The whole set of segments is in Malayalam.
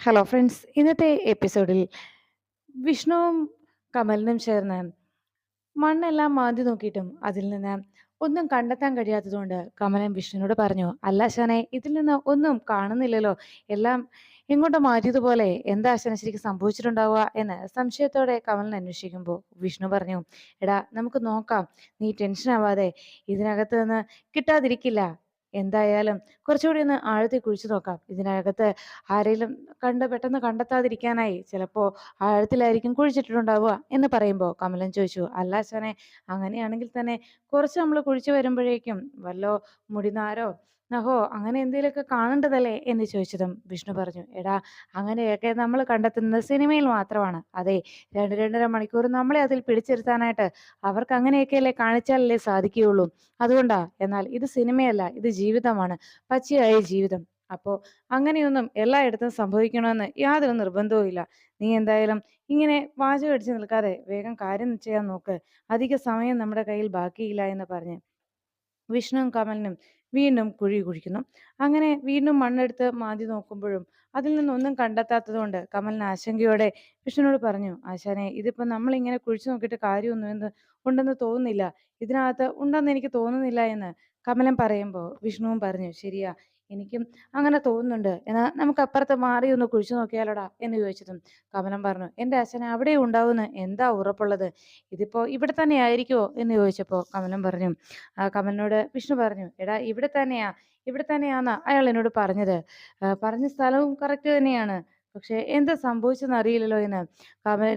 ഹലോ ഫ്രണ്ട്സ് ഇന്നത്തെ എപ്പിസോഡിൽ വിഷ്ണുവും കമലിനും ചേർന്ന് മണ്ണെല്ലാം മാന്തി നോക്കിയിട്ടും അതിൽ നിന്ന് ഒന്നും കണ്ടെത്താൻ കഴിയാത്തതുകൊണ്ട് കമലൻ വിഷ്ണുവിനോട് പറഞ്ഞു അല്ല ശനെ ഇതിൽ നിന്ന് ഒന്നും കാണുന്നില്ലല്ലോ. എല്ലാം എങ്ങോട്ടോ മാറ്റിയതുപോലെ എന്താ ശനെ ശരിക്കും സംഭവിച്ചിട്ടുണ്ടാവുക? എന്ന് സംശയത്തോടെ കമലൻ അന്വേഷിക്കുമ്പോൾ വിഷ്ണു പറഞ്ഞു എടാ നമുക്ക് നോക്കാം. നീ ടെൻഷൻ ആവാതെ ഇതിനകത്ത് നിന്ന് കിട്ടാതിരിക്കില്ല. എന്തായാലും കുറച്ചുകൂടി ഒന്ന് ആഴത്തിൽ കുഴിച്ചു നോക്കാം. ഇതിനകത്ത് ആരെങ്കിലും കണ്ട് പെട്ടെന്ന് കണ്ടെത്താതിരിക്കാനായി ചിലപ്പോൾ ആഴത്തിലായിരിക്കും കുഴിച്ചിട്ടുണ്ടാവുക എന്ന് പറയുമ്പോൾ കമലൻ ചോദിച്ചു അല്ല അച്ഛനെ അങ്ങനെയാണെങ്കിൽ തന്നെ കുറച്ച് നമ്മൾ കുഴിച്ചു വരുമ്പോഴേക്കും വല്ലോ മുടിനാരോ നഹോ അങ്ങനെ എന്തെങ്കിലുമൊക്കെ കാണേണ്ടതല്ലേ എന്ന് ചോദിച്ചതും വിഷ്ണു പറഞ്ഞു. എടാ അങ്ങനെയൊക്കെ നമ്മൾ കണ്ടെത്തുന്നത് സിനിമയിൽ മാത്രമാണ്. അതെ രണ്ട് രണ്ടര മണിക്കൂർ നമ്മളെ അതിൽ പിടിച്ചിരുത്താനായിട്ട് അവർക്ക് അങ്ങനെയൊക്കെയല്ലേ കാണിച്ചാലല്ലേ സാധിക്കുകയുള്ളൂ. അതുകൊണ്ടാ എന്നാൽ ഇത് സിനിമയല്ല ഇത് ജീവിതമാണ്. പച്ചയായ ജീവിതം. അപ്പോ അങ്ങനെയൊന്നും എല്ലായിടത്തും സംഭവിക്കണമെന്ന് യാതൊരു നിർബന്ധവും ഇല്ല. നീ എന്തായാലും ഇങ്ങനെ വാചകം അടിച്ചു നിൽക്കാതെ വേഗം കാര്യം ചെയ്യാൻ നോക്ക്. അധിക സമയം നമ്മുടെ കയ്യിൽ ബാക്കിയില്ല എന്ന് പറഞ്ഞ് വിഷ്ണുവും കമലിനും വീണ്ടും കുഴി കുഴിക്കുന്നു. അങ്ങനെ വീണ്ടും മണ്ണെടുത്ത് മാന്തി നോക്കുമ്പോഴും അതിൽ നിന്നൊന്നും കണ്ടെത്താത്തതുകൊണ്ട് കമലിന് ആശങ്കയോടെ വിഷ്ണുനോട് പറഞ്ഞു ആശാനെ ഇതിപ്പോ നമ്മൾ ഇങ്ങനെ കുഴിച്ചു നോക്കിയിട്ട് കാര്യമൊന്നും എന്ന് ഉണ്ടെന്ന് തോന്നുന്നില്ല. ഇതിനകത്ത് ഉണ്ടെന്ന് എനിക്ക് തോന്നുന്നില്ല എന്ന് കമലൻ പറയുമ്പോൾ വിഷ്ണുവും പറഞ്ഞു ശരിയാ എനിക്കും അങ്ങനെ തോന്നുന്നുണ്ട്. എന്നാൽ നമുക്ക് അപ്പുറത്ത് മാറി ഒന്ന് കുഴിച്ചു നോക്കിയാലോടാ എന്ന് ചോദിച്ചതും കമലം പറഞ്ഞു എന്റെ അച്ഛൻ അവിടെ ഉണ്ടാവുമെന്ന് എന്താ ഉറപ്പുള്ളത്? ഇതിപ്പോ ഇവിടെ തന്നെ ആയിരിക്കുമോ എന്ന് ചോദിച്ചപ്പോൾ കമലം പറഞ്ഞു കമലിനോട് വിഷ്ണു പറഞ്ഞു എടാ ഇവിടെ തന്നെയാ ഇവിടെ തന്നെയാന്ന് അയാൾ എന്നോട് പറഞ്ഞത്. പറഞ്ഞ സ്ഥലവും കറക്റ്റ് തന്നെയാണ്. പക്ഷെ എന്താ സംഭവിച്ചെന്ന് അറിയില്ലല്ലോ എന്ന്. കമൽ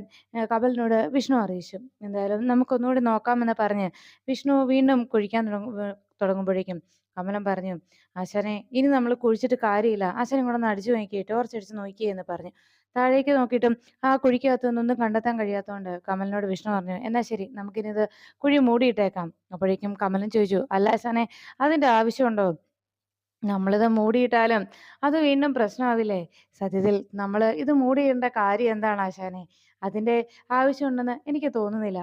കമലിനോട് വിഷ്ണു അറിയിച്ചു എന്തായാലും നമുക്കൊന്നുകൂടി നോക്കാമെന്ന് പറഞ്ഞ് വിഷ്ണു വീണ്ടും കുഴിക്കാൻ തുടങ്ങും തുടങ്ങുമ്പോഴേക്കും കമലൻ പറഞ്ഞു ആശാനെ ഇനി നമ്മൾ കുഴിച്ചിട്ട് കാര്യമില്ല. ആശാനെ കൂടെ ഒന്ന് അടിച്ചു നോക്കി ടോർച്ചടിച്ച് നോക്കിയേ എന്ന് പറഞ്ഞു. താഴേക്ക് നോക്കിയിട്ടും ആ കുഴിക്കകത്ത് നിന്നൊന്നും കണ്ടെത്താൻ കഴിയാത്തതുകൊണ്ട് കമലിനോട് വിഷ്ണു പറഞ്ഞു എന്നാ ശരി നമുക്കിനിത് കുഴി മൂടിയിട്ടേക്കാം. അപ്പോഴേക്കും കമലൻ ചോദിച്ചു അല്ല ആശാനെ അതിന്റെ ആവശ്യമുണ്ടോ? നമ്മളിത് മൂടിയിട്ടാലും അത് വീണ്ടും പ്രശ്നമാവില്ലേ? സത്യത്തിൽ നമ്മൾ ഇത് മൂടിയിടേണ്ട കാര്യം എന്താണ് ആശാനെ? അതിന്റെ ആവശ്യമുണ്ടെന്ന് എനിക്ക് തോന്നുന്നില്ല.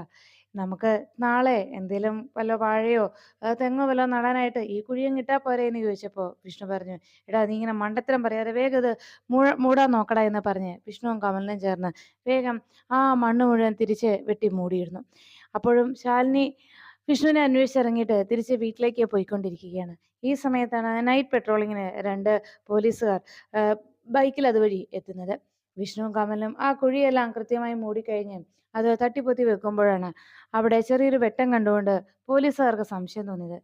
നമുക്ക് നാളെ എന്തേലും വല്ല വാഴയോ തെങ്ങോ വല്ലോ നടാനായിട്ട് ഈ കുഴിയും കിട്ടാ പോരെ എന്ന് ചോദിച്ചപ്പോൾ വിഷ്ണു പറഞ്ഞു എടാ നീ ഇങ്ങനെ മണ്ടത്തരം പറയാതെ വേഗം ഇത് മൂഴ മൂടാൻ നോക്കടാ എന്ന് പറഞ്ഞ് വിഷ്ണുവും കമലിനും ചേർന്ന് വേഗം ആ മണ്ണ് മുഴുവൻ തിരിച്ച് വെട്ടി മൂടിയിരുന്നു അപ്പോഴും ശാലിനി വിഷ്ണുവിനെ അന്വേഷിച്ചിറങ്ങിയിട്ട് തിരിച്ച് വീട്ടിലേക്ക് പോയിക്കൊണ്ടിരിക്കുകയാണ്. ഈ സമയത്താണ് നൈറ്റ് പെട്രോളിങ്ങിന് രണ്ട് പോലീസുകാർ ബൈക്കിൽ അതുവഴി എത്തുന്നത്. വിഷ്ണുവും കമലും ആ കുഴിയെല്ലാം കൃത്യമായി മൂടിക്കഴിഞ്ഞ് അത് തട്ടിപ്പൊത്തി വെക്കുമ്പോഴാണ് അവിടെ ചെറിയൊരു വെട്ടം കണ്ടുകൊണ്ട് പോലീസുകാർക്ക് സംശയം തോന്നിയത്.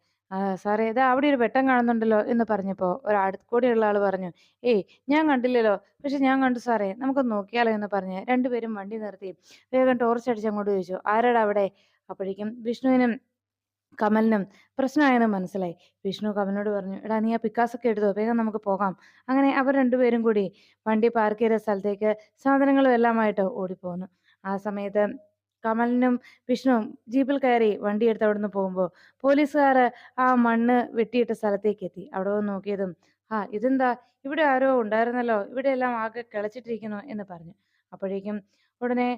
സാറേ ഇത് അവിടെ ഒരു വെട്ടം കാണുന്നുണ്ടല്ലോ എന്ന് പറഞ്ഞപ്പോൾ ഒരു അടുത്ത് കൂടെയുള്ള ആൾ പറഞ്ഞു ഏയ് ഞാൻ കണ്ടില്ലല്ലോ. പക്ഷെ ഞാൻ കണ്ടു സാറേ നമുക്ക് നോക്കിയാലോ എന്ന് പറഞ്ഞ് രണ്ടുപേരും വണ്ടി നിർത്തി വേഗം ടോർച്ച് അടിച്ച് അങ്ങോട്ട് ചോദിച്ചു ആരാടാ അവിടെ? അപ്പോഴേക്കും വിഷ്ണുവിനും കമലിനും പ്രശ്നമായെന്ന് മനസ്സിലായി. വിഷ്ണു കമലിനോട് പറഞ്ഞു എടാ നീ ആ പിക്കാസൊക്കെ എടുത്തോ വേഗം നമുക്ക് പോകാം. അങ്ങനെ അവർ രണ്ടുപേരും കൂടി വണ്ടി പാർക്ക് ചെയ്ത സ്ഥലത്തേക്ക് സാധനങ്ങളും എല്ലാമായിട്ട് ഓടിപ്പോന്നു. ആ സമയത്ത് കമലിനും വിഷ്ണുവും ജീപ്പിൽ കയറി വണ്ടി എടുത്ത് അവിടെ നിന്ന് പോകുമ്പോൾ പോലീസുകാർ ആ മണ്ണ് വെട്ടിയിട്ട സ്ഥലത്തേക്ക് എത്തി. അവിടെ വന്ന് നോക്കിയതും ആ ഇതെന്താ? ഇവിടെ ആരോ ഉണ്ടായിരുന്നല്ലോ ഇവിടെ എല്ലാം ആകെ കിളച്ചിട്ടിരിക്കുന്നു എന്ന് പറഞ്ഞു. അപ്പോഴേക്കും ഉടനെ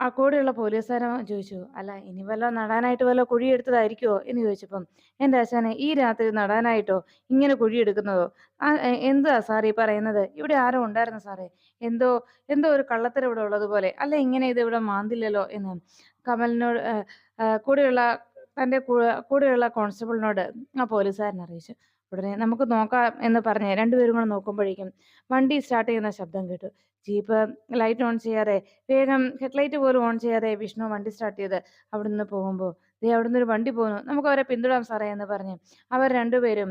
ആ കൂടെയുള്ള പോലീസുകാരൻ ചോദിച്ചു അല്ല ഇനി വല്ല നടാനായിട്ട് വല്ല കുഴിയെടുത്തതായിരിക്കുമോ എന്ന് ചോദിച്ചപ്പം എന്റെ അച്ഛനെ ഈ രാത്രി നടാനായിട്ടോ? ഇങ്ങനെ കുഴിയെടുക്കുന്നതോ? ആ എന്താ ഈ പറയുന്നത്? ഇവിടെ ആരോ ഉണ്ടായിരുന്നു സാറേ. എന്തോ എന്തോ ഒരു കള്ളത്തരം ഇവിടെ ഉള്ളതുപോലെ. അല്ല ഇങ്ങനെ ഇത് ഇവിടെ മാന്തില്ലല്ലോ? എന്ന് കമലിനോട് കൂടെയുള്ള തന്റെ കൂടെയുള്ള കോൺസ്റ്റബിളിനോട് ആ പോലീസുകാരൻ അറിയിച്ചു. ഉടനെ നമുക്ക് നോക്കാം എന്ന് പറഞ്ഞ് രണ്ടുപേരും കൂടെ നോക്കുമ്പോഴേക്കും വണ്ടി സ്റ്റാർട്ട് ചെയ്യുന്ന ശബ്ദം കേട്ടു. ജീപ്പ് ലൈറ്റ് ഓൺ ചെയ്യാതെ വേഗം ഹെഡ്ലൈറ്റ് പോലും ഓൺ ചെയ്യാതെ വിഷ്ണു വണ്ടി സ്റ്റാർട്ട് ചെയ്ത് അവിടെ നിന്ന് പോകുമ്പോൾ ദേ അവിടെ ഒരു വണ്ടി പോകുന്നു നമുക്ക് അവരെ പിന്തുടാം സാറേ എന്ന് പറഞ്ഞ് അവർ രണ്ടുപേരും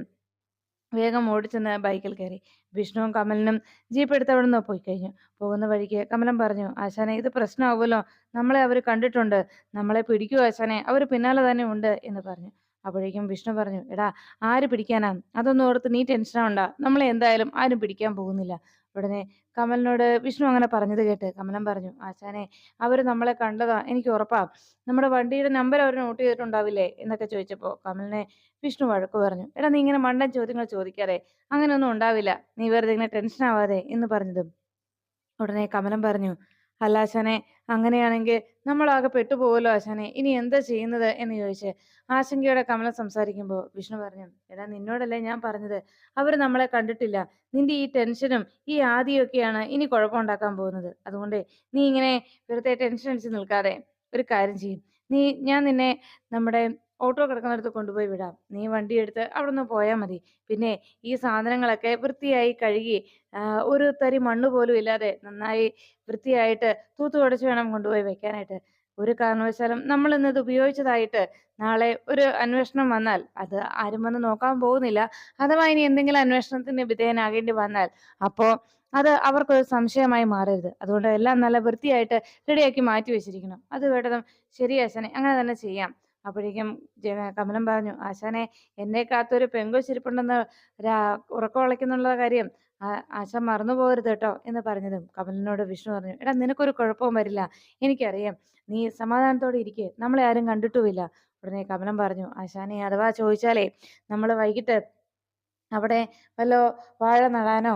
വേഗം ഓടിച്ചെന്ന് ബൈക്കിൽ കയറി. വിഷ്ണുവും കമലിനും ജീപ്പ് എടുത്ത് അവിടെ നിന്ന് പോയി കഴിഞ്ഞു. പോകുന്ന വഴിക്ക് കമലൻ പറഞ്ഞു ആശാനെ ഇത് പ്രശ്നമാവുമല്ലോ. നമ്മളെ അവർ കണ്ടിട്ടുണ്ട്. നമ്മളെ പിടിക്കൂ ആശാനെ. അവർ പിന്നാലെ തന്നെ ഉണ്ട് എന്ന് പറഞ്ഞു. അപ്പോഴേക്കും വിഷ്ണു പറഞ്ഞു എടാ ആര് പിടിക്കാനാ? അതൊന്നും ഓർത്ത് നീ ടെൻഷനാവണ്ട. നമ്മളെ എന്തായാലും ആരും പിടിക്കാൻ പോകുന്നില്ല. ഉടനെ കമലിനോട് വിഷ്ണു അങ്ങനെ പറഞ്ഞത് കേട്ട് കമലൻ പറഞ്ഞു ആശാനെ അവർ നമ്മളെ കണ്ടതാ എനിക്ക് ഉറപ്പാ. നമ്മുടെ വണ്ടിയുടെ നമ്പർ അവർ നോട്ട് ചെയ്തിട്ടുണ്ടാവില്ലേ? എന്നൊക്കെ ചോദിച്ചപ്പോൾ കമലിനെ വിഷ്ണു വഴക്ക് പറഞ്ഞു എടാ നീ ഇങ്ങനെ മണ്ടൻ ചോദ്യങ്ങൾ ചോദിക്കാതെ അങ്ങനെയൊന്നും ഉണ്ടാവില്ല. നീ വെറുതെ ഇങ്ങനെ ടെൻഷൻ ആവാതെ എന്ന് പറഞ്ഞതും ഉടനെ കമലൻ പറഞ്ഞു അല്ല ആശാനെ അങ്ങനെയാണെങ്കിൽ നമ്മളാകെ പെട്ടുപോകുമല്ലോ ആശാനെ ഇനി എന്താ ചെയ്യുന്നത് എന്ന് ചോദിച്ച് ആശങ്കയോടെ കമലം സംസാരിക്കുമ്പോൾ വിഷ്ണു പറഞ്ഞു എടാ നിന്നോടല്ലേ ഞാൻ പറഞ്ഞത്. അവർ നമ്മളെ കണ്ടിട്ടില്ല. നിന്റെ ഈ ടെൻഷനും ഈ ആദിയൊക്കെയാണ് ഇനി കുഴപ്പമുണ്ടാക്കാൻ പോകുന്നത്. അതുകൊണ്ട് നീ ഇങ്ങനെ വെറുതെ ടെൻഷൻ അടിച്ച് നിൽക്കാതെ ഒരു കാര്യം ചെയ്യും. നീ ഞാൻ നിന്നെ നമ്മുടെ ഓട്ടോ കിടക്കുന്നിടത്ത് കൊണ്ടുപോയി വിടാം. നീ വണ്ടി എടുത്ത് അവിടെ നിന്ന് പോയാൽ മതി. പിന്നെ ഈ സാധനങ്ങളൊക്കെ വൃത്തിയായി കഴുകി ഒരു തരി മണ്ണ് പോലും ഇല്ലാതെ നന്നായി വൃത്തിയായിട്ട് തൂത്തു തുടച്ച് വേണം കൊണ്ടുപോയി വെക്കാനായിട്ട്. ഒരു കാരണവശാലും നമ്മൾ ഇന്നത് ഉപയോഗിച്ചതായിട്ട് നാളെ ഒരു അന്വേഷണം വന്നാൽ അത് ആരും വന്ന് നോക്കാൻ പോകുന്നില്ല. അഥവാ ഇനി എന്തെങ്കിലും അന്വേഷണത്തിന് വിധേയനാകേണ്ടി വന്നാൽ അപ്പോ അത് അവർക്കൊരു സംശയമായി മാറരുത്. അതുകൊണ്ട് എല്ലാം നല്ല വൃത്തിയായിട്ട് റെഡിയാക്കി മാറ്റി വെച്ചിരിക്കണം. അത് വേണ്ടതും ശരി ആശാനെ അങ്ങനെ തന്നെ ചെയ്യാം. അപ്പോഴേക്കും കമലം പറഞ്ഞു ആശാനെ എന്നെ കാത്തൊരു പെങ്കൊച്ചിരിപ്പുണ്ടെന്ന് രാ ഉറക്കം ഉളയ്ക്കുന്നുള്ള കാര്യം ആ- ആശാൻ മറന്നു പോകരുത് കേട്ടോ എന്ന് പറഞ്ഞതും കമലിനോട് വിഷ്ണു പറഞ്ഞു എടാ നിനക്കൊരു കുഴപ്പവും വരില്ല. എനിക്കറിയാം നീ സമാധാനത്തോടെ ഇരിക്കെ നമ്മളെ ആരും കണ്ടിട്ടുമില്ല. ഉടനെ കമലം പറഞ്ഞു ആശാനെ അഥവാ ചോദിച്ചാലേ നമ്മൾ വൈകിട്ട് അവിടെ വല്ലോ വാഴ നടാനോ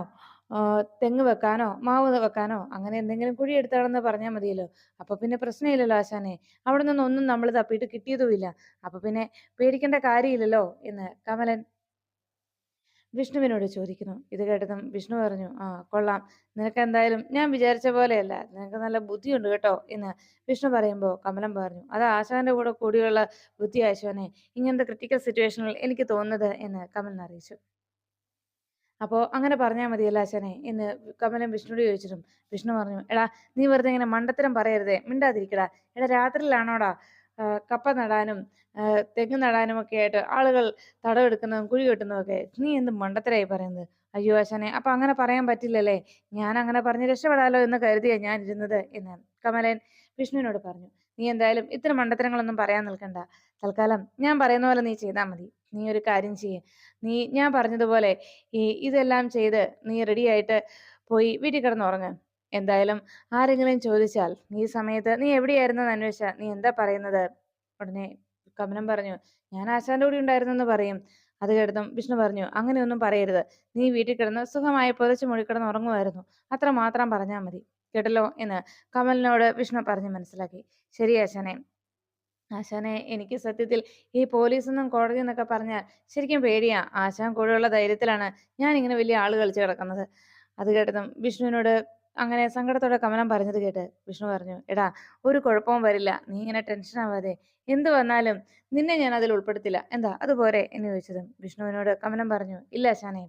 തെങ്ങ് വെക്കാനോ മാവ് വെക്കാനോ അങ്ങനെ എന്തെങ്കിലും കുഴി എടുത്താണെന്ന് പറഞ്ഞാൽ മതിയല്ലോ. അപ്പൊ പിന്നെ പ്രശ്നമില്ലല്ലോ ആശാനെ. അവിടെ നിന്നൊന്നും നമ്മൾ തപ്പിയിട്ട് കിട്ടിയതുമില്ല. അപ്പൊ പിന്നെ പേടിക്കേണ്ട കാര്യമില്ലല്ലോ എന്ന് കമലൻ വിഷ്ണുവിനോട് ചോദിക്കുന്നു. ഇത് കേട്ടതും വിഷ്ണു പറഞ്ഞു ആ കൊള്ളാം. നിനക്ക് എന്തായാലും ഞാൻ വിചാരിച്ച പോലെയല്ല. നിനക്ക് നല്ല ബുദ്ധിയുണ്ട് കേട്ടോ എന്ന് വിഷ്ണു പറയുമ്പോൾ കമലം പറഞ്ഞു അത് ആശാന്റെ കൂടെ കൂടിയുള്ള ബുദ്ധി ആശാനെ. ഇങ്ങനത്തെ ക്രിട്ടിക്കൽ സിറ്റുവേഷനിൽ എനിക്ക് തോന്നുന്നത് എന്ന് കമലൻ അറിയിച്ചു. അപ്പോൾ അങ്ങനെ പറഞ്ഞാൽ മതിയല്ല അച്ഛനെ എന്ന് കമലൻ വിഷ്ണുവിനോട് ചോദിച്ചിട്ടും വിഷ്ണു പറഞ്ഞു എടാ നീ വെറുതെ ഇങ്ങനെ മണ്ടത്തരം പറയരുതേ മിണ്ടാതിരിക്കടാ എടാ രാത്രിയിലാണോടാ കപ്പ നടാനും തെങ്ങ് നടാനും ഒക്കെ ആയിട്ട് ആളുകൾ തടവെടുക്കുന്നതും കുഴി കെട്ടുന്നതും ഒക്കെ നീ എന്ത് മണ്ടത്തരായി പറയുന്നത്? അയ്യോ ആശാനെ അപ്പൊ അങ്ങനെ പറയാൻ പറ്റില്ലല്ലേ ഞാൻ അങ്ങനെ പറഞ്ഞ് രക്ഷപ്പെടാലോ എന്ന് കരുതിയാ ഞാൻ ഇരുന്നത് എന്ന് കമലൻ വിഷ്ണുവിനോട് പറഞ്ഞു. നീ എന്തായാലും ഇത്തരം മണ്ടത്തരങ്ങളൊന്നും പറയാൻ നിൽക്കണ്ട തൽക്കാലം ഞാൻ പറയുന്ന പോലെ നീ ചെയ്താൽ മതി. നീ ഒരു കാര്യം ചെയ്യ്. നീ ഞാൻ പറഞ്ഞതുപോലെ ഈ ഇതെല്ലാം ചെയ്ത് നീ റെഡിയായിട്ട് പോയി വീട്ടിൽ കിടന്നുറങ്ങ് എന്തായാലും ആരെങ്കിലും ചോദിച്ചാൽ ഈ സമയത്ത് നീ എവിടെയായിരുന്നെന്ന് അന്വേഷിച്ചാൽ നീ എന്താ പറയുന്നത്? ഉടനെ കമലം പറഞ്ഞു ഞാൻ ആശാന്റെ കൂടെ ഉണ്ടായിരുന്നു എന്ന് പറയും. അത് കേട്ടതും വിഷ്ണു പറഞ്ഞു അങ്ങനെയൊന്നും പറയരുത്. നീ വീട്ടിൽ കിടന്ന് സുഖമായി പുതച്ച് മുഴിക്കിടന്ന് ഉറങ്ങുമായിരുന്നു. അത്ര മാത്രം പറഞ്ഞാൽ മതി. കേട്ടല്ലോ എന്ന് കമലിനോട് വിഷ്ണു പറഞ്ഞു മനസ്സിലാക്കി. ശരി ആശാനെ. ആശാനെ എനിക്ക് സത്യത്തിൽ ഈ പോലീസെന്നും കോടതി എന്നൊക്കെ പറഞ്ഞാൽ ശരിക്കും പേടിയാ. ആശാൻ കൂടെയുള്ള ധൈര്യത്തിലാണ് ഞാൻ ഇങ്ങനെ വലിയ ആൾ കളിച്ച് കിടക്കുന്നത്. അത് കേട്ടതും വിഷ്ണുവിനോട് അങ്ങനെ സങ്കടത്തോടെ കമലം പറഞ്ഞത് കേട്ട് വിഷ്ണു പറഞ്ഞു എടാ ഒരു കുഴപ്പവും വരില്ല. നീ ഇങ്ങനെ ടെൻഷൻ ആവാതെ. എന്ത് വന്നാലും നിന്നെ ഞാൻ അതിൽ ഉൾപ്പെടുത്തില്ല. എന്താ അതുപോലെ എന്ന് ചോദിച്ചതും വിഷ്ണുവിനോട് കമലം പറഞ്ഞു ഇല്ല ആശാനെ.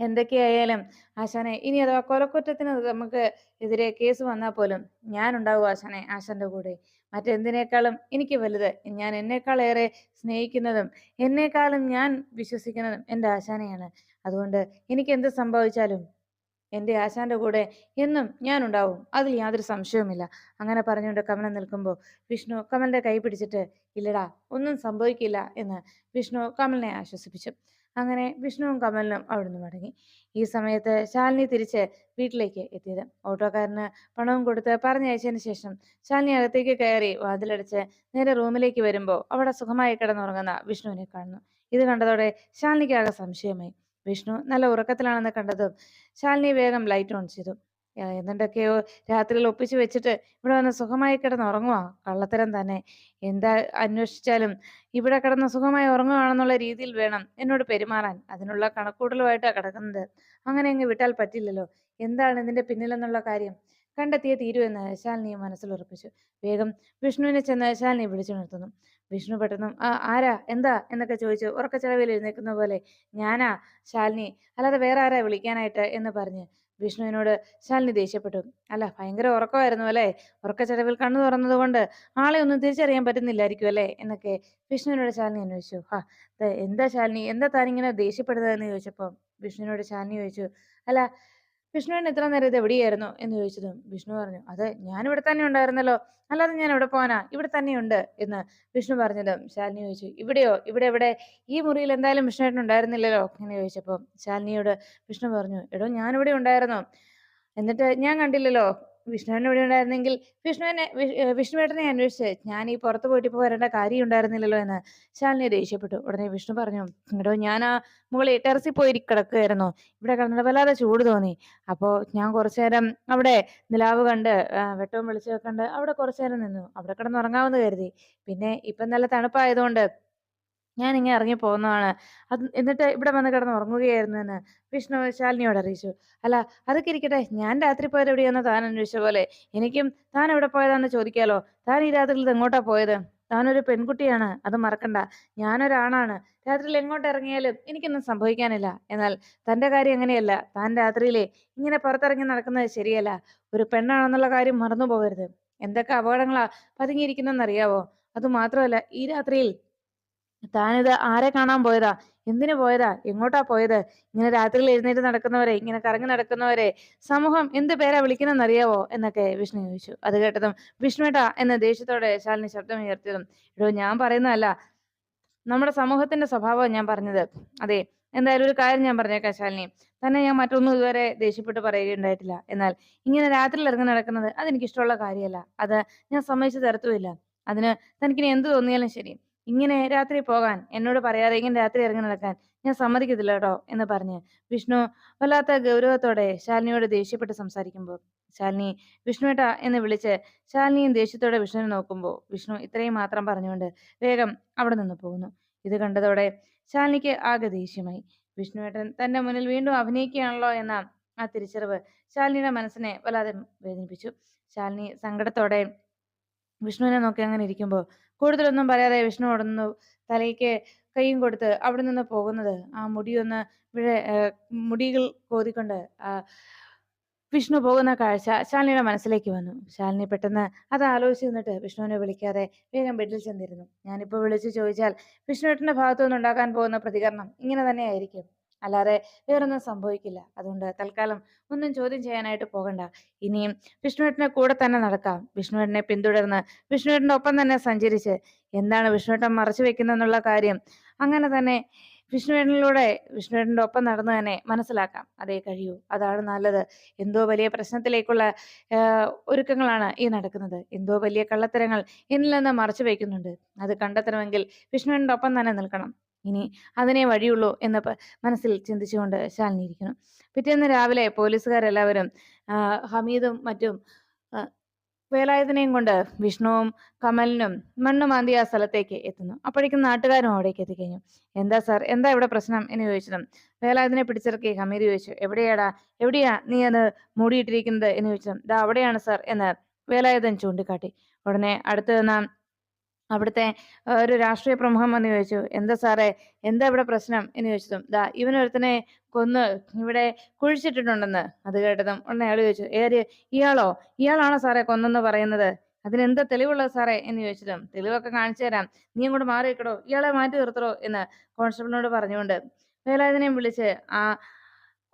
എന്തൊക്കെയായാലും ആശാനെ ഇനി അഥവാ കൊലക്കുറ്റത്തിന് നമുക്ക് എതിരെ കേസ് വന്നാൽ പോലും ഞാൻ ഉണ്ടാവും ആശാനെ ആശാന്റെ കൂടെ. മറ്റെന്തിനേക്കാളും എനിക്ക് വലുത്. ഞാൻ എന്നേക്കാളേറെ സ്നേഹിക്കുന്നതും എന്നേക്കാളും ഞാൻ വിശ്വസിക്കുന്നതും എന്റെ ആശാനെയാണ്. അതുകൊണ്ട് എനിക്ക് എന്ത് സംഭവിച്ചാലും എന്റെ ആശാന്റെ കൂടെ എന്നും ഞാൻ ഉണ്ടാവും അതിൽ യാതൊരു സംശയവുമില്ല. അങ്ങനെ പറഞ്ഞുകൊണ്ട് കമലം നിൽക്കുമ്പോൾ വിഷ്ണു കമലിന്റെ കൈ പിടിച്ചിട്ട് ഇല്ലടാ ഒന്നും സംഭവിക്കില്ല എന്ന് വിഷ്ണു കമലിനെ ആശ്വസിപ്പിച്ചു. അങ്ങനെ വിഷ്ണുവും കമലിനും അവിടുന്ന് മടങ്ങി. ഈ സമയത്ത് ശാലിനി തിരിച്ച് വീട്ടിലേക്ക് എത്തിയത്. ഓട്ടോക്കാരന് പണവും കൊടുത്ത് പറഞ്ഞയച്ചതിന് ശേഷം ശാലിനി അകത്തേക്ക് കയറി വാതിലടിച്ച് നേരെ റൂമിലേക്ക് വരുമ്പോൾ അവിടെ സുഖമായി കിടന്നുറങ്ങുന്ന വിഷ്ണുവിനെ കാണുന്നു. ഇത് കണ്ടതോടെ ശാലിനിക്ക് ആകെ സംശയമായി. വിഷ്ണു നല്ല ഉറക്കത്തിലാണെന്ന് കണ്ടതും ശാലിനി വേഗം ലൈറ്റ് ഓൺ ചെയ്തു. എന്നിട്ടൊക്കെയോ രാത്രിയിൽ ഒപ്പിച്ചു വെച്ചിട്ട് ഇവിടെ വന്ന് സുഖമായി കിടന്ന് ഉറങ്ങുവാ? കള്ളത്തരം തന്നെ. എന്താ അന്വേഷിച്ചാലും ഇവിടെ കിടന്ന് സുഖമായി ഉറങ്ങുകയാണെന്നുള്ള രീതിയിൽ വേണം എന്നോട് പെരുമാറാൻ. അതിനുള്ള കണക്കൂടലുമായിട്ടാണ് കിടക്കുന്നത്. അങ്ങനെ അങ്ങ് വിട്ടാൽ പറ്റില്ലല്ലോ. എന്താണ് ഇതിന്റെ പിന്നിലെന്നുള്ള കാര്യം? കണ്ടെത്തിയേ തീരുമെന്ന് ശാലിനി മനസ്സിൽ ഉറപ്പിച്ചു. വേഗം വിഷ്ണുവിനെ ചെന്ന് ശാലിനി വിളിച്ചുണർത്തുന്നു വിഷ്ണു പെട്ടെന്നും ആ ആരാ? എന്താ? എന്നൊക്കെ ചോദിച്ചു ഉറക്കച്ചെലവിൽ എഴുന്നേക്കുന്ന പോലെ ഞാനാ ശാലിനി. അല്ലാതെ വേറെ ആരാ വിളിക്കാനായിട്ട്? എന്ന് പറഞ്ഞ് വിഷ്ണുവിനോട് ശാലിനി ദേഷ്യപ്പെട്ടു. അല്ല ഭയങ്കര ഉറക്കമായിരുന്നു അല്ലേ? ഉറക്കച്ചടവിൽ കണ്ണു തുറന്നത് കൊണ്ട് ആളെ ഒന്നും തിരിച്ചറിയാൻ പറ്റുന്നില്ലായിരിക്കും അല്ലേ? എന്നൊക്കെ വിഷ്ണുവിനോട് ശാലിനി അന്വേഷിച്ചു. ഹാ എന്താ ശാലിനി? എന്താ താനിങ്ങനെ ദേഷ്യപ്പെടുന്നത് എന്ന് ചോദിച്ചപ്പോൾ വിഷ്ണുവിനോട് ശാലിനി ചോദിച്ചു. അല്ല വിഷ്ണുവിന് ഇത്ര നേരം ഇത് എവിടെയായിരുന്നു? എന്ന് ചോദിച്ചതും വിഷ്ണു പറഞ്ഞു അത് ഞാൻ ഇവിടെ തന്നെ ഉണ്ടായിരുന്നല്ലോ. അല്ലാതെ ഞാൻ എവിടെ പോകാനാ ഇവിടെ തന്നെയുണ്ട് എന്ന് വിഷ്ണു പറഞ്ഞതും ശാലിനി ചോദിച്ചു ഇവിടെയോ? ഇവിടെ എവിടെ? ഈ മുറിയിൽ എന്തായാലും വിഷ്ണുവേട്ടൻ ഉണ്ടായിരുന്നില്ലല്ലോ? എന്ന് ചോദിച്ചപ്പോൾ ശാലിനിയോട് വിഷ്ണു പറഞ്ഞു എടോ ഞാനിവിടെ ഉണ്ടായിരുന്നു. എന്നിട്ട് ഞാൻ കണ്ടില്ലല്ലോ. വിഷ്ണുവേട്ടൻ ഇവിടെ ഉണ്ടായിരുന്നെങ്കിൽ വിഷ്ണുവിനെ വിഷ്ണുവേട്ടനെ അന്വേഷിച്ച് ഞാൻ ഈ പുറത്ത് പോയിട്ട് ഇപ്പോൾ വരേണ്ട കാര്യം ഉണ്ടായിരുന്നില്ലല്ലോ എന്ന് ശാലിനി ദേഷ്യപ്പെട്ടു. ഉടനെ വിഷ്ണു പറഞ്ഞു എടോ ഞാൻ ആ മുകളിൽ ടെറസിൽ പോയി കിടക്കുകയായിരുന്നു ഇവിടെ കിടന്നിട്ട് വല്ലാതെ ചൂട് തോന്നി. അപ്പോൾ ഞാൻ കുറച്ചു നേരം അവിടെ നിലാവ് കണ്ട് വെട്ടവും വെളിച്ചമൊക്കെ കണ്ട് അവിടെ കുറച്ചു നേരം നിന്നു. അവിടെ കിടന്ന് ഉറങ്ങാമെന്ന് കരുതി. പിന്നെ ഇപ്പം നല്ല തണുപ്പായതുകൊണ്ട് ഞാൻ ഇങ്ങനെ ഇറങ്ങി പോകുന്നതാണ്. അത് എന്നിട്ട് ഇവിടെ വന്ന് കിടന്ന് ഉറങ്ങുകയായിരുന്നു എന്ന്. വിഷ്ണു ശാലിനിയോട് അറിയിച്ചു. അല്ല അതൊക്കെ ഇരിക്കട്ടെ. ഞാൻ രാത്രി പോയത് എവിടെയാണെന്ന് താൻ അന്വേഷിച്ച പോലെ. എനിക്കും താൻ എവിടെ പോയതാന്ന് ചോദിക്കാലോ. താൻ ഈ രാത്രിയിൽ എങ്ങോട്ടാ പോയത്? താനൊരു പെൺകുട്ടിയാണ്. അത് മറക്കണ്ട. ഞാനൊരാണാണ് രാത്രിയിൽ എങ്ങോട്ട് ഇറങ്ങിയാലും എനിക്കൊന്നും സംഭവിക്കാനില്ല. എന്നാൽ തന്റെ കാര്യം അങ്ങനെയല്ല. താൻ രാത്രിയിലെ ഇങ്ങനെ പുറത്തിറങ്ങി നടക്കുന്നത് ശരിയല്ല. ഒരു പെണ്ണാണെന്നുള്ള കാര്യം മറന്നു പോകരുത് എന്തൊക്കെ അപകടങ്ങളാ അത് മാത്രമല്ല ഈ രാത്രിയിൽ താനിത് ആരെ കാണാൻ പോയതാ? എന്തിനു പോയതാ? എങ്ങോട്ടാ പോയത്? ഇങ്ങനെ രാത്രിയിൽ എഴുന്നേറ്റ് നടക്കുന്നവരെ ഇങ്ങനെ കറങ്ങി നടക്കുന്നവരെ സമൂഹം എന്ത് പേരാ വിളിക്കുന്നറിയാവോ എന്നൊക്കെ വിഷ്ണു ചോദിച്ചു. അത് കേട്ടതും വിഷ്ണുവേട്ടാ എന്ന ദേഷ്യത്തോടെ ശാലിനി ശബ്ദം ഉയർത്തിയതും എടോ ഞാൻ പറയുന്നതല്ല. നമ്മുടെ സമൂഹത്തിന്റെ സ്വഭാവം ഞാൻ പറഞ്ഞത്. അതെ എന്തായാലും ഒരു കാര്യം ഞാൻ പറഞ്ഞേക്കാം ശാലിനി. തന്നെ ഞാൻ മറ്റൊന്നും ഇതുവരെ ദേഷ്യപ്പെട്ട് പറയുകയുണ്ടായിട്ടില്ല. എന്നാൽ ഇങ്ങനെ രാത്രിയിൽ ഇറങ്ങി നടക്കുന്നത് അതെനിക്ക് ഇഷ്ടമുള്ള കാര്യമല്ല. അത് ഞാൻ സമ്മതിച്ചു തരത്തുമില്ല. അതിന് തനിക്കിനി എന്ത് തോന്നിയാലും ശരി. ഇങ്ങനെ രാത്രി പോകാൻ എന്നോട് പറയാതെ ഇങ്ങനെ രാത്രി ഇറങ്ങി നടക്കാൻ ഞാൻ സമ്മതിക്കത്തില്ല കേട്ടോ എന്ന് പറഞ്ഞ് വിഷ്ണു വല്ലാത്ത ഗൗരവത്തോടെ ശാലിനിയോട് ദേഷ്യപ്പെട്ട് സംസാരിക്കുമ്പോൾ ശാലിനി വിഷ്ണുവേട്ട എന്ന് വിളിച്ച് ശാലിനിയും ദേഷ്യത്തോടെ വിഷ്ണുവിനെ നോക്കുമ്പോൾ വിഷ്ണു ഇത്രയും മാത്രം പറഞ്ഞുകൊണ്ട് വേഗം അവിടെ നിന്ന് പോകുന്നു. ഇത് കണ്ടതോടെ ശാലിനിക്ക് ആകെ ദേഷ്യമായി. വിഷ്ണുവേട്ടൻ തന്റെ മുന്നിൽ വീണ്ടും അഭിനയിക്കുകയാണല്ലോ എന്ന ആ തിരിച്ചറിവ് ശാലിനിയുടെ മനസ്സിനെ വല്ലാതെ വേദനിപ്പിച്ചു. ശാലിനി സങ്കടത്തോടെ വിഷ്ണുവിനെ നോക്കി അങ്ങനെ ഇരിക്കുമ്പോൾ കൂടുതലൊന്നും പറയാതെ വിഷ്ണു ഉടന്നു തലയ്ക്ക് കൈയും കൊടുത്ത് അവിടെ നിന്ന് പോകുന്നത്. ആ മുടിയൊന്ന് വിഴ മുടികൾ കോതിക്കൊണ്ട് ആ വിഷ്ണു പോകുന്ന കാഴ്ച ശാലിനിയുടെ മനസ്സിലേക്ക് വന്നു. ശാലിനി പെട്ടെന്ന് അത് ആലോചിച്ച് നിന്നിട്ട് വിഷ്ണുവിനെ വിളിക്കാതെ വേഗം ബെഡിൽ ചെന്നിരുന്നു. ഞാനിപ്പോൾ വിളിച്ചു ചോദിച്ചാൽ വിഷ്ണുവേട്ടന്റെ ഭാഗത്തു നിന്നുണ്ടാകാൻ പോകുന്ന പ്രതികരണം ഇങ്ങനെ തന്നെയായിരിക്കും. അല്ലാതെ വേറൊന്നും സംഭവിക്കില്ല. അതുകൊണ്ട് തൽക്കാലം ഒന്നും ചോദ്യം ചെയ്യാനായിട്ട് പോകണ്ട. ഇനിയും വിഷ്ണുവേട്ടനെ കൂടെ തന്നെ നടക്കാം. വിഷ്ണുവേട്ടനെ പിന്തുടർന്ന് വിഷ്ണുവേട്ടന്റെ ഒപ്പം തന്നെ സഞ്ചരിച്ച് എന്താണ് വിഷ്ണുവേട്ടൻ മറച്ചു വെക്കുന്നതെന്നുള്ള കാര്യം അങ്ങനെ തന്നെ വിഷ്ണുവേട്ടനിലൂടെ വിഷ്ണുവേട്ടന്റെ ഒപ്പം നടന്നു തന്നെ മനസ്സിലാക്കാം. അതേ കഴിയൂ. അതാണ് നല്ലത്. എന്തോ വലിയ പ്രശ്നത്തിലേക്കുള്ള ഒരുക്കങ്ങളാണ് ഈ നടക്കുന്നത്. എന്തോ വലിയ കള്ളത്തരങ്ങൾ എന്നിൽ നിന്ന് മറച്ചു വയ്ക്കുന്നുണ്ട് അത് കണ്ടെത്തണമെങ്കിൽ വിഷ്ണുവേട്ടന്റെ ഒപ്പം തന്നെ നിൽക്കണം. ഇനി അതിനെ വഴിയുള്ളൂ എന്ന് മനസ്സിൽ ചിന്തിച്ചുകൊണ്ട് ശാലിനി ഇരിക്കുന്നു. പിറ്റേന്ന് രാവിലെ പോലീസുകാരെല്ലാവരും ഹമീദും മറ്റും വേലായുധനെയും കൊണ്ട് വിഷ്ണുവും കമലിനും മണ്ണു മാന്തി ആ സ്ഥലത്തേക്ക് എത്തുന്നു. അപ്പോഴേക്കും നാട്ടുകാരും അവിടേക്ക് എത്തിക്കഴിഞ്ഞു. എന്താ സാർ? എന്താ ഇവിടെ പ്രശ്നം? എന്ന് ചോദിച്ചതും വേലായുധനെ പിടിച്ചിറക്കി ഹമീദ് ചോദിച്ചു എവിടെയാടാ? എവിടെയാ നീ അത് മൂടിയിട്ടിരിക്കുന്നത്? എന്ന് ചോദിച്ചതും ദാ അവിടെയാണ് സാർ എന്ന് വേലായുധൻ ചൂണ്ടിക്കാട്ടി. ഉടനെ അടുത്ത് നിന്ന അവിടുത്തെ ഒരു രാഷ്ട്രീയ പ്രമുഖം വന്ന് ചോദിച്ചു എന്താ സാറേ എന്താ ഇവിടെ പ്രശ്നം? എന്ന് ചോദിച്ചതും ദാ ഇവനൊരുത്തനെ കൊന്ന് ഇവിടെ കുഴിച്ചിട്ടിട്ടുണ്ടെന്ന്. അത് കേട്ടതും ഉടനെ അയാൾ ചോദിച്ചു ഏര് ഇയാളോ? ഇയാളാണോ സാറേ കൊന്നെന്ന് പറയുന്നത്? അതിനെന്താ തെളിവുള്ളത് സാറേ? എന്ന് ചോദിച്ചതും തെളിവൊക്കെ കാണിച്ചു തരാം. നീ അങ്ങോട്ട് മാറി വെക്കടോ ഇയാളെ മാറ്റി നിർത്തടോ എന്ന് കോൺസ്റ്റബിളിനോട് പറഞ്ഞുകൊണ്ട് വേലായുധനെയും വിളിച്ച് ആ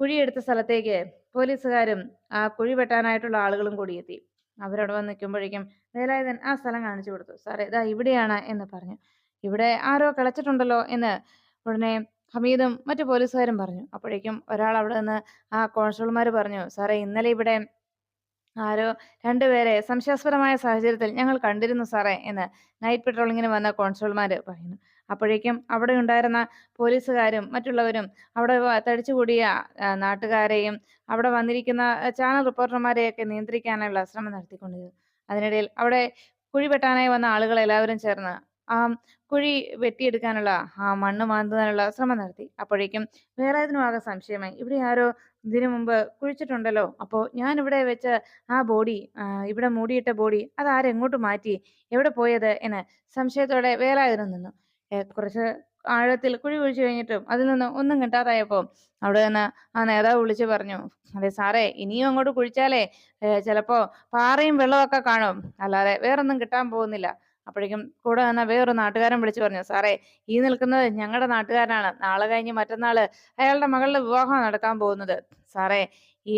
കുഴിയെടുത്ത സ്ഥലത്തേക്ക് പോലീസുകാരും ആ കുഴി വെട്ടാനായിട്ടുള്ള ആളുകളും കൂടിയെത്തി അവരവിടെ വന്ന് നിൽക്കുമ്പോഴേക്കും വേലായുധൻ ആ സ്ഥലം കാണിച്ചു കൊടുത്തു. സാറേ ഇതാ ഇവിടെയാണ് എന്ന് പറഞ്ഞു. ഇവിടെ ആരോ കളച്ചിട്ടുണ്ടല്ലോ എന്ന് ഉടനെ ഹമീദും മറ്റു പോലീസുകാരും പറഞ്ഞു. അപ്പോഴേക്കും ഒരാൾ അവിടെ നിന്ന് ആ കോൺസ്റ്റബിൾമാർ പറഞ്ഞു സാറേ ഇന്നലെ ഇവിടെ ആരോ രണ്ടുപേരെ സംശയാസ്പദമായ സാഹചര്യത്തിൽ ഞങ്ങൾ കണ്ടിരുന്നു സാറേ എന്ന്. നൈറ്റ് പെട്രോളിങ്ങിന് വന്ന കോൺസ്റ്റബിൾമാർ പറയുന്നു. അപ്പോഴേക്കും അവിടെ ഉണ്ടായിരുന്ന പോലീസുകാരും മറ്റുള്ളവരും അവിടെ തടിച്ചുകൂടിയ നാട്ടുകാരെയും അവിടെ വന്നിരിക്കുന്ന ചാനൽ റിപ്പോർട്ടർമാരെയൊക്കെ നിയന്ത്രിക്കാനുള്ള ശ്രമം നടത്തിക്കൊണ്ടിരുന്നു. അതിനിടയിൽ അവിടെ കുഴി വെട്ടാനായി വന്ന ആളുകൾ എല്ലാവരും ചേർന്ന് ആ കുഴി വെട്ടിയെടുക്കാനുള്ള ആ മണ്ണ് മാന്തുവാനുള്ള ശ്രമം നടത്തി. അപ്പോഴേക്കും വേറെ ആകെ സംശയമായി. ഇവിടെ ആരോ ഇതിനു മുമ്പ് കുഴിച്ചിട്ടുണ്ടല്ലോ അപ്പോൾ ഞാൻ ഇവിടെ വെച്ച ആ ബോഡി ഇവിടെ മൂടിയിട്ട ബോഡി അത് ആരെങ്ങോട്ട് മാറ്റി എവിടെ പോയത് എന്ന് സംശയത്തോടെ വേലായുധൻ നിന്നു. കുറച്ച് ആഴത്തിൽ കുഴി കുഴിച്ചു കഴിഞ്ഞിട്ടും അതിൽ നിന്ന് ഒന്നും കിട്ടാതായപ്പോ അവിടെ നിന്ന് ആ നേതാവ് വിളിച്ചു പറഞ്ഞു അതെ സാറേ ഇനിയും അങ്ങോട്ട് കുഴിച്ചാലേ ചിലപ്പോ പാറയും വെള്ളമൊക്കെ കാണും. അല്ലാതെ വേറൊന്നും കിട്ടാൻ പോകുന്നില്ല. അപ്പോഴേക്കും കൂടെ തന്നെ വേറൊരു നാട്ടുകാരൻ വിളിച്ചു പറഞ്ഞു സാറേ ഈ നിൽക്കുന്നത് ഞങ്ങളുടെ നാട്ടുകാരനാണ്. നാളെ കഴിഞ്ഞ് മറ്റന്നാൾ അയാളുടെ മകളുടെ വിവാഹം നടക്കാൻ പോകുന്നത്. സാറേ ഈ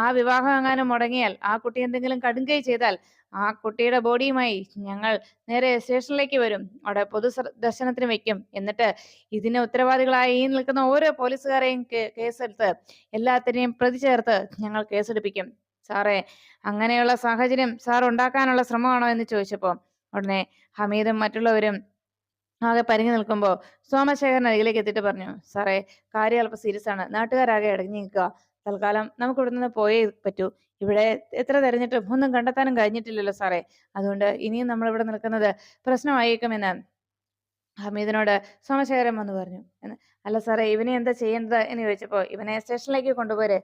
ആ വിവാഹം എങ്ങാനും മുടങ്ങിയാൽ ആ കുട്ടി എന്തെങ്കിലും കടുങ്കൈ ചെയ്താൽ ആ കുട്ടിയുടെ ബോഡിയുമായി ഞങ്ങൾ നേരെ സ്റ്റേഷനിലേക്ക് വരും. അവിടെ പൊതു ദർശനത്തിന് വെക്കും എന്നിട്ട് ഇതിന് ഉത്തരവാദികളായി നിൽക്കുന്ന ഓരോ പോലീസുകാരെയും കേസെടുത്ത് എല്ലാത്തിനെയും പ്രതി ചേർത്ത് ഞങ്ങൾ കേസെടുപ്പിക്കും. സാറേ അങ്ങനെയുള്ള സാഹചര്യം സാർ ഉണ്ടാക്കാനുള്ള ശ്രമമാണോ എന്ന് ചോദിച്ചപ്പോൾ ഉടനെ ഹമീദും മറ്റുള്ളവരും ആകെ പരിങ്ങി നിൽക്കുമ്പോൾ സോമശേഖരൻ അരികിലേക്ക് എത്തിയിട്ട് പറഞ്ഞു സാറേ കാര്യം അല്പം സീരിയസ് ആണ്. നാട്ടുകാരാകെ അടങ്ങി നിൽക്കുക തൽക്കാലം നമുക്ക് ഇവിടെ നിന്ന് പോയേ പറ്റൂ. ഇവിടെ എത്ര തെരഞ്ഞിട്ടും ഒന്നും കണ്ടെത്താനും കഴിഞ്ഞിട്ടില്ലല്ലോ സാറേ. അതുകൊണ്ട് ഇനിയും നമ്മൾ ഇവിടെ നിൽക്കുന്നത് പ്രശ്നമായേക്കുമെന്ന് ഹമീദിനോട് സോമശേഖരൻ വന്ന് പറഞ്ഞു. അല്ല സാറേ ഇവനെ എന്താ ചെയ്യേണ്ടത് എന്ന് ചോദിച്ചപ്പോൾ ഇവനെ സ്റ്റേഷനിലേക്ക് കൊണ്ടുപോരെ.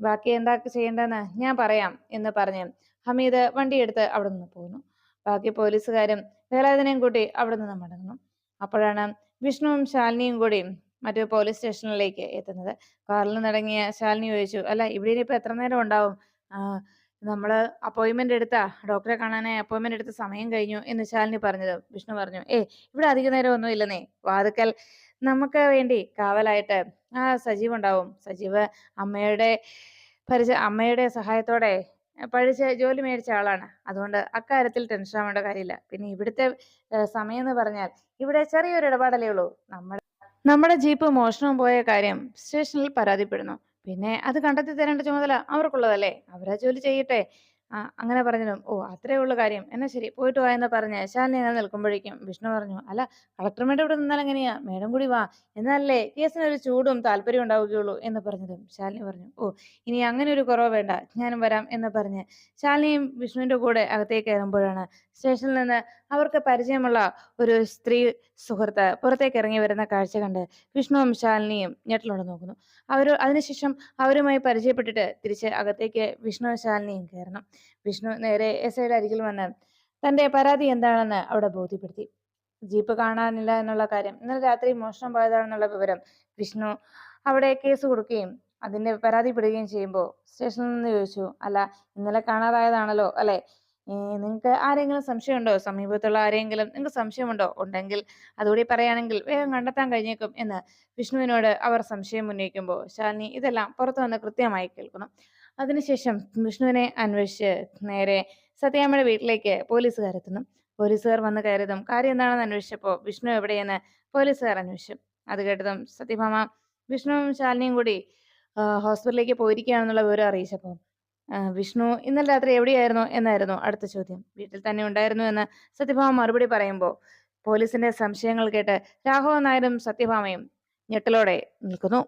ബാക്കി എന്താ ചെയ്യേണ്ടതെന്ന് ഞാൻ പറയാം എന്ന് പറഞ്ഞ് ഹമീദ് വണ്ടിയെടുത്ത് അവിടെ നിന്ന് പോകുന്നു ബാക്കി പോലീസുകാരും വേലായുധനെയും കൂട്ടി അവിടെ നിന്ന് മടങ്ങുന്നു. അപ്പോഴാണ് വിഷ്ണുവും ശാലിനിയും കൂടി മറ്റു പോലീസ് സ്റ്റേഷനിലേക്ക് എത്തുന്നത്. കാറിൽ നിന്നിറങ്ങിയ ശാലിനി ചോദിച്ചു അല്ല ഇവിടെ ഇനിയിപ്പോൾ എത്ര നേരം ഉണ്ടാവും? നമ്മൾ അപ്പോയിൻമെന്റ് എടുത്ത ഡോക്ടറെ കാണാനായി അപ്പോയിൻമെന്റ് എടുത്ത സമയം കഴിഞ്ഞു എന്ന് ശാലിനി പറഞ്ഞത്. വിഷ്ണു പറഞ്ഞു ഏ ഇവിടെ അധിക നേരം ഒന്നും ഇല്ലെന്നേ. വാതുക്കൽ നമുക്ക് വേണ്ടി കാവലായിട്ട് ആ സജീവ് ഉണ്ടാവും. സജീവ് അമ്മയുടെ പരിചയ അമ്മയുടെ സഹായത്തോടെ പഠിച്ച് ജോലി മേടിച്ച ആളാണ്. അതുകൊണ്ട് അക്കാര്യത്തിൽ ടെൻഷൻ ആവേണ്ട കാര്യമില്ല. പിന്നെ ഇവിടുത്തെ സമയം എന്ന് പറഞ്ഞാൽ ഇവിടെ ചെറിയൊരു ഇടപാടല്ലേ ഉള്ളൂ. നമ്മുടെ നമ്മുടെ ജീപ്പ് മോഷണം പോയ കാര്യം സ്റ്റേഷനിൽ പരാതിപ്പെടുന്നു. പിന്നെ അത് കണ്ടെത്തി തരേണ്ട ചുമതല അവർക്കുള്ളതല്ലേ? അവരാ ജോലി ചെയ്യട്ടെ. ആ അങ്ങനെ പറഞ്ഞതും ഓ അത്രേ ഉള്ളു കാര്യം. എന്നാ ശരി പോയിട്ട് വാ എന്ന് പറഞ്ഞ്. ശാലിനി അങ്ങനെ നിൽക്കുമ്പോഴേക്കും വിഷ്ണു പറഞ്ഞു അല്ല കളക്ടർ മേഡം ഇവിടെ നിന്നാൽ എങ്ങനെയാ? മേഡം കൂടി വാ. എന്നാലല്ലേ ഒരു ചൂടും താല്പര്യം ഉണ്ടാവുകയുള്ളൂ എന്ന് പറഞ്ഞതും ശാലിനി പറഞ്ഞു. ഓ ഇനി അങ്ങനെ ഒരു കുറവ് വേണ്ട. ഞാനും വരാം എന്ന് പറഞ്ഞ് ശാലിനിയും വിഷ്ണുവിന്റെ കൂടെ അകത്തേക്ക് കയറുമ്പോഴാണ് സ്റ്റേഷനിൽ നിന്ന് അവർക്ക് പരിചയമുള്ള ഒരു സ്ത്രീ സുഹൃത്ത് പുറത്തേക്ക് ഇറങ്ങി വരുന്ന കാഴ്ച കണ്ട് വിഷ്ണുവും ശാലിനിയും ഞെട്ടലോടെ നോക്കുന്നു. അവർ അതിനുശേഷം അവരുമായി പരിചയപ്പെട്ടിട്ട് തിരിച്ച് അകത്തേക്ക് വിഷ്ണുവും ശാലിനിയും കയറണം. വിഷ്ണു നേരെ എസ് ഐയുടെ അരികിൽ വന്ന് തന്റെ പരാതി എന്താണെന്ന് അവിടെ ബോധ്യപ്പെടുത്തി. ജീപ്പ് കാണാനില്ല എന്നുള്ള കാര്യം. ഇന്നലെ രാത്രി മോഷണം പോയതാണെന്നുള്ള വിവരം വിഷ്ണു അവിടെ കേസ് കൊടുക്കുകയും അതിന്റെ പരാതിപ്പെടുകയും ചെയ്യുമ്പോൾ സ്റ്റേഷനിൽ നിന്ന് ചോദിച്ചു അല്ല ഇന്നലെ കാണാതായതാണല്ലോ അല്ലെ? നിങ്ങൾക്ക് ആരെങ്കിലും സംശയമുണ്ടോ? സമീപത്തുള്ള ആരെങ്കിലും നിങ്ങൾക്ക് സംശയമുണ്ടോ? ഉണ്ടെങ്കിൽ അതുകൂടി പറയുകയാണെങ്കിൽ വേഗം കണ്ടെത്താൻ കഴിഞ്ഞേക്കും എന്ന് വിഷ്ണുവിനോട് അവർ സംശയം ഉന്നയിക്കുമ്പോൾ ശാലിനി ഇതെല്ലാം പുറത്തു വന്ന് കൃത്യമായി കേൾക്കുന്നു. അതിനുശേഷം വിഷ്ണുവിനെ അന്വേഷിച്ച് നേരെ സത്യാമ്മയുടെ വീട്ടിലേക്ക് പോലീസുകാരെത്തുന്നു പോലീസുകാർ വന്ന് കയറിയതും കാര്യം എന്താണെന്ന് അന്വേഷിച്ചപ്പോൾ വിഷ്ണു എവിടെയെന്ന് പോലീസുകാർ അന്വേഷിച്ചു. അത് കേട്ടതും സത്യഭാമ വിഷ്ണുവും ശാലിനിയും കൂടി ഹോസ്പിറ്റലിലേക്ക് പോയിരിക്കുകയാണെന്നുള്ള വിവരം അറിയിച്ചപ്പോൾ വിഷ്ണു ഇന്നലെ രാത്രി എവിടെയായിരുന്നു? എന്നായിരുന്നു അടുത്ത ചോദ്യം. വീട്ടിൽ തന്നെ ഉണ്ടായിരുന്നു എന്ന് സത്യഭാമ മറുപടി പറയുമ്പോൾ പോലീസിന്റെ സംശയങ്ങൾ കേട്ട് രാഘവൻ നായരും സത്യഭാമയും ഞെട്ടലോടെ നിൽക്കുന്നു.